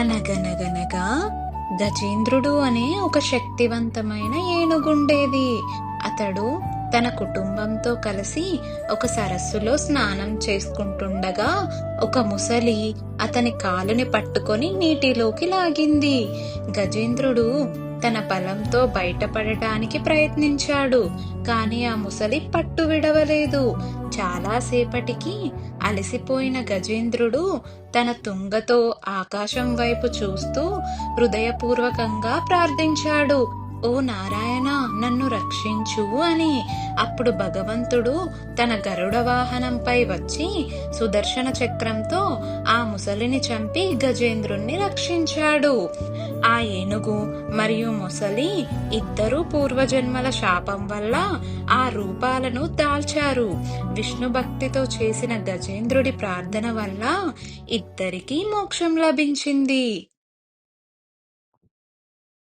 అనగనగనగా గజేంద్రుడు అనే ఒక శక్తివంతమైన ఏనుగుండేది. అతడు తన కుటుంబంతో కలిసి ఒక సరస్సులో స్నానం చేసుకుంటుండగా ఒక ముసలి అతని కాలుని పట్టుకొని నీటిలోకి లాగింది. గజేంద్రుడు తన బలంతో బయటపడటానికి ప్రయత్నించాడు కానీ ఆ ముసలి పట్టు విడవలేదు. చాలాసేపటికి అలసిపోయిన గజేంద్రుడు తన తుంగతో ఆకాశం వైపు చూస్తూ హృదయపూర్వకంగా ప్రార్థించాడు. ఓ నారాయణ నన్ను రక్షించు అని. అప్పుడు భగవంతుడు తన గరుడ వాహనంపై వచ్చి సుదర్శన చక్రంతో ఆ ముసలిని చంపి గజేంద్రుణ్ణి రక్షించాడు. ఆ ఏనుగు మరియు ముసలి ఇద్దరూ పూర్వజన్మల శాపం వల్ల ఆ రూపాలను దాల్చారు. విష్ణు భక్తితో చేసిన గజేంద్రుడి ప్రార్థన వల్ల ఇద్దరికీ మోక్షం లభించింది.